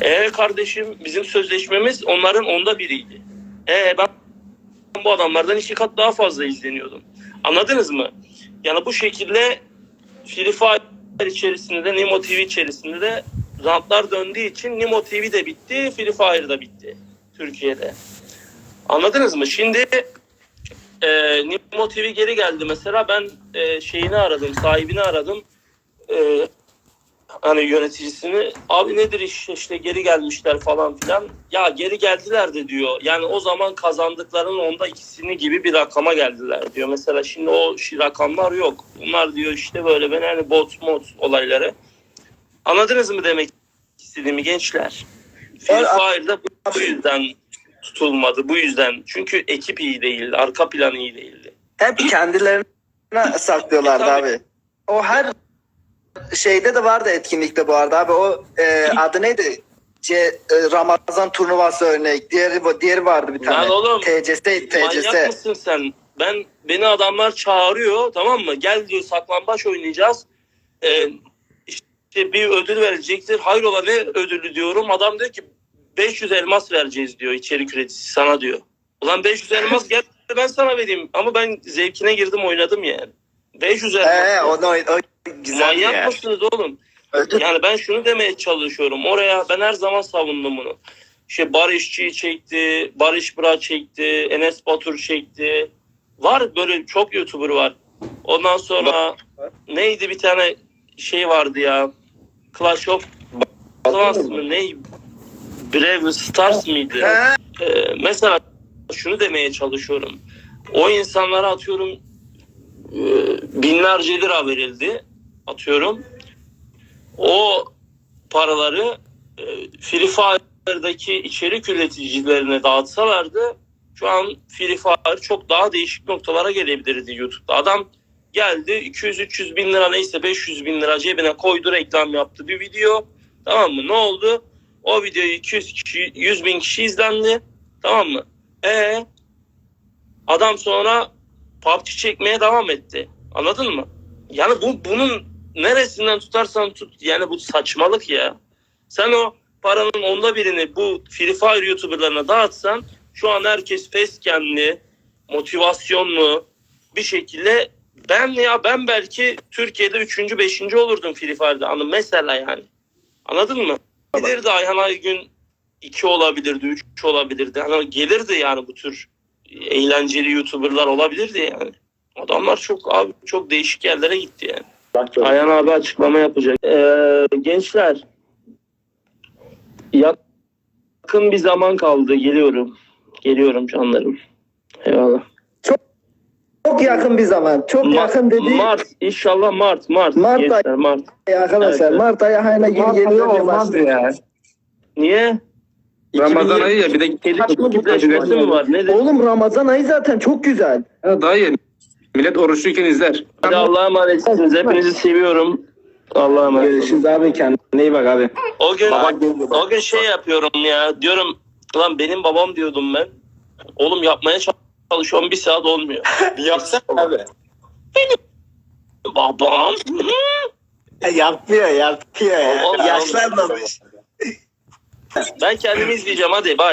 E kardeşim bizim sözleşmemiz onların onda biriydi. E ben bu adamlardan iki kat daha fazla izleniyordum. Anladınız mı? Yani bu şekilde Free Fire içerisinde de Nimo TV içerisinde de rantlar döndüğü için Nimo TV de bitti, Free Fire da bitti Türkiye'de. Anladınız mı? Şimdi e, Nimo TV geri geldi mesela ben e, şeyini aradım, sahibini aradım. E, hani yöneticisini abi nedir iş işte geri gelmişler falan filan. Ya geri geldiler de diyor. Yani o zaman kazandıklarının onda ikisini gibi bir rakama geldiler diyor. Mesela şimdi o rakamlar yok. Bunlar diyor işte böyle ben hani bot mod olayları. Anladınız mı demek istediğimi gençler? Free Fire'da bu- yüzden tutulmadı. Bu yüzden. Çünkü ekip iyi değildi. Arka plan iyi değildi. Hep kendilerine saklıyorlardı Tabii. abi. O her şeyde de vardı etkinlikte bu arada abi. O e, adı neydi? C, e, Ramazan turnuvası örnek. Diğeri diğeri vardı bir tane. Lan oğlum, TCS Manyak TCS. mısın sen? Ben beni adamlar çağırıyor tamam mı? Gel diyor saklambaç oynayacağız. Ee, işte bir ödül verecektir. Hayrola ne ödülü diyorum. Adam diyor ki 500 elmas vereceğiz diyor içerik üreticisi sana diyor. Ulan 500 elmas gel ben sana vereyim. Ama ben zevkine girdim oynadım yani. 500 elmas. Ee, o, o, o güzel Manyak ya. mısınız oğlum? Ödül- Yani ben şunu demeye çalışıyorum. Oraya ben her zaman savundum bunu. İşte Barışçı'yı çekti, Barış Bıra çekti, Enes Batur çekti. Var böyle çok YouTuber var. Ondan sonra neydi bir tane şey vardı ya. Clash of Clans mı ne? Brave Stars mıydı? He, Ee, mesela şunu demeye çalışıyorum. O insanlara atıyorum e, binlerce lira verildi. Atıyorum. O paraları e, Free Fire'daki içerik üreticilerine dağıtsalardı şu an Free Fire çok daha değişik noktalara gelebilirdi YouTube'da. Adam geldi 200-300 bin lira neyse 500 bin lira cebine koydu reklam yaptı bir video. Tamam mı? Ne oldu? O videoyu 200 kişi, 100 bin kişi izlendi. Tamam mı? E adam sonra PUBG çekmeye devam etti. Anladın mı? Yani bu bunun neresinden tutarsan tut yani bu saçmalık ya. Sen o paranın onda birini bu Free Fire YouTuber'larına dağıtsan şu an herkes facecam'li, motivasyonlu bir şekilde ben ya ben belki Türkiye'de 3. 5. olurdum Free Fire'da. Anladın mesela yani. Anladın mı? Gelirdi Ayhan Aygün 2 olabilirdi, 3 olabilirdi. Hani gelirdi yani bu tür eğlenceli YouTuber'lar olabilirdi yani. Adamlar çok abi çok değişik yerlere gitti yani. Ayhan abi açıklama yapacak. Ee, gençler yakın bir zaman kaldı. Geliyorum. Geliyorum canlarım. Eyvallah. çok yakın bir zaman. Çok Ma- yakın dedi Mart. inşallah Mart. Mart. Mart gençler, Mart. arkadaşlar. Evet. Mart ayı hayına geri geliyor. olmaz ya. Niye? Ramazan ayı ya bir de çiftleşmesi mi var? Nedir? Oğlum Ramazan ayı zaten çok güzel. Ya daha iyi. Millet oruçluyken izler. Hadi Allah'a emanetsiniz. Hepinizi seviyorum. Allah'a emanet. olun. Görüşürüz abi kendine iyi bak abi. O gün Baba geldi. o gün şey yapıyorum ya. Diyorum lan benim babam diyordum ben. Oğlum yapmaya çalışıyorum bir saat olmuyor. Bir yapsana abi. Babam. Yapmıyor yapıyor ya. Oğlum, Yaşlanmamış. Ben kendimi izleyeceğim hadi bay.